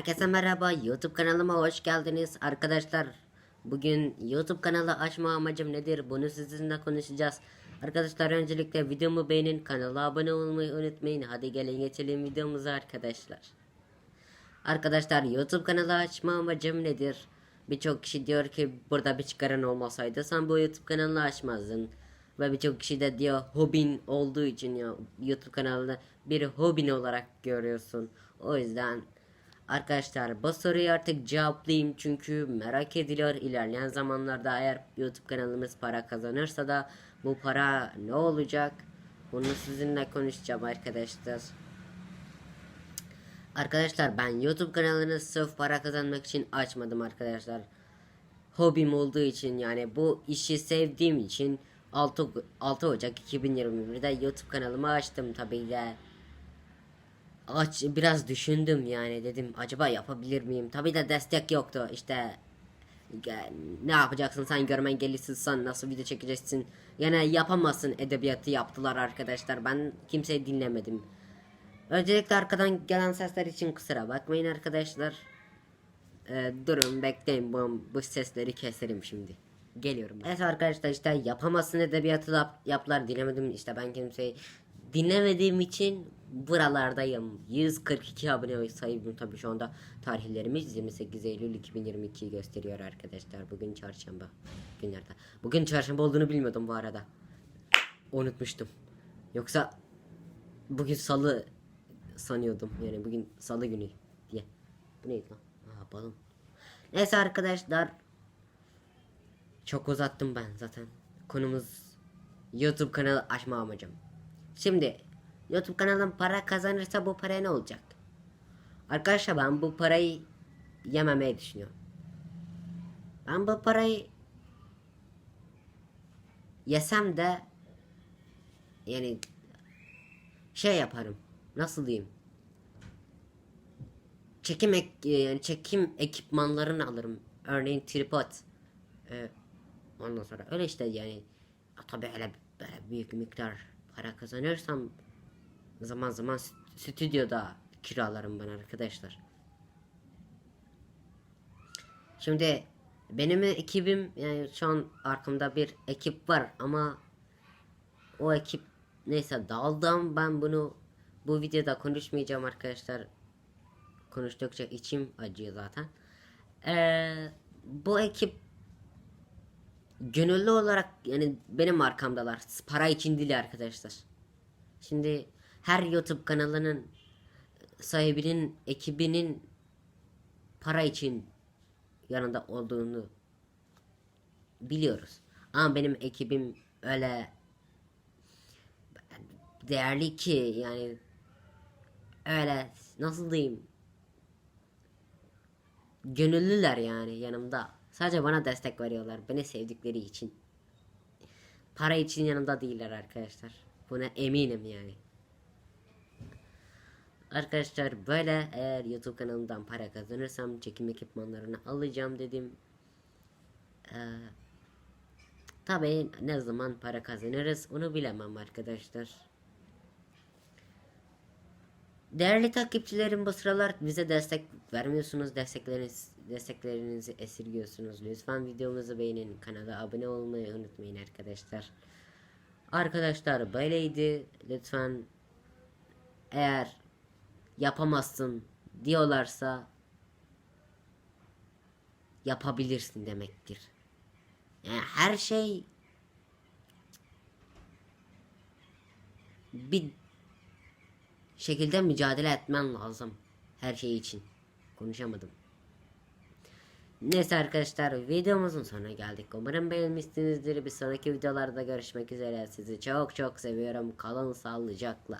Herkese merhaba YouTube kanalıma hoş geldiniz arkadaşlar. Bugün YouTube kanalı açma amacım nedir bunu sizinle konuşacağız. Arkadaşlar öncelikle videomu beğenin kanala abone olmayı unutmayın. Hadi gelin geçelim videomuza arkadaşlar. Arkadaşlar YouTube kanalı açma amacım nedir? Birçok kişi diyor ki burada bir çıkarın olmasaydı sen bu YouTube kanalını açmazdın. Ve birçok kişi de diyor hobin olduğu için ya YouTube kanalını bir hobin olarak görüyorsun. O yüzden arkadaşlar bu soruyu artık cevaplayayım çünkü merak ediliyor ilerleyen zamanlarda eğer YouTube kanalımız para kazanırsa da bu para ne olacak? Bunu sizinle konuşacağım arkadaşlar. Arkadaşlar ben YouTube kanalını sırf para kazanmak için açmadım arkadaşlar. Hobim olduğu için yani bu işi sevdiğim için 6, 6 Ocak 2021'de YouTube kanalımı açtım tabii de. Aç biraz düşündüm yani. Dedim acaba yapabilir miyim? Tabii de destek yoktu. İşte ne yapacaksın sen? Görmen gelirsin. Sen nasıl video çekeceksin? Yani yapamazsın edebiyatı yaptılar arkadaşlar. Ben kimseyi dinlemedim. Öncelikle arkadan gelen sesler için kusura bakmayın arkadaşlar. Ee, durun bekleyin. Bu, bu sesleri keserim şimdi. Geliyorum. Evet arkadaşlar işte yapamazsın edebiyatı yap, yaptılar. Dinlemedim. İşte ben kimseyi dinlemediğim için buralardayım. 142 abone sayım tabi şu anda tarihlerimiz 28 Eylül 2022 gösteriyor arkadaşlar. Bugün çarşamba günlerde. Bugün çarşamba olduğunu bilmiyordum bu arada. Unutmuştum. Yoksa bugün salı sanıyordum. Yani bugün salı günü diye. Bu neydi lan? Aa balon. Neyse arkadaşlar. Çok uzattım ben zaten. Konumuz YouTube kanalı açma amacım. Şimdi YouTube kanalım para kazanırsa bu para ne olacak? Arkadaşlar ben bu parayı yememeyi düşünüyorum. Ben bu parayı yesem de yani şey yaparım. Nasıl diyeyim? Çekim ek, e, yani çekim ekipmanlarını alırım. Örneğin tripod. Ee, ondan sonra öyle işte yani tabi öyle böyle büyük miktar para kazanırsam zaman zaman stü- stüdyoda kiralarım ben arkadaşlar. Şimdi benim ekibim yani şu an arkamda bir ekip var ama o ekip neyse daldım ben bunu bu videoda konuşmayacağım arkadaşlar. Konuştukça içim acıyor zaten. Ee, bu ekip gönüllü olarak yani benim arkamdalar. Para için değil arkadaşlar. Şimdi her YouTube kanalının sahibinin ekibinin para için yanında olduğunu biliyoruz. Ama benim ekibim öyle değerli ki yani öyle nasıl diyeyim gönüllüler yani yanımda sadece bana destek veriyorlar beni sevdikleri için. Para için yanımda değiller arkadaşlar. Buna eminim yani. Arkadaşlar böyle eğer youtube kanalımdan para kazanırsam çekim ekipmanlarını alacağım dedim. Ee, tabii ne zaman para kazanırız onu bilemem arkadaşlar Değerli takipçilerim bu sıralar bize destek vermiyorsunuz. Destekleriniz, desteklerinizi esirgiyorsunuz. Lütfen videomuzu beğenin. Kanala abone olmayı unutmayın arkadaşlar. Arkadaşlar böyleydi. Lütfen eğer yapamazsın diyorlarsa yapabilirsin demektir. Yani her şey bir şekilde mücadele etmen lazım. Her şey için. Konuşamadım. Neyse arkadaşlar videomuzun sonuna geldik. Umarım beğenmişsinizdir. Bir sonraki videolarda görüşmek üzere. Sizi çok çok seviyorum. Kalın sağlıcakla.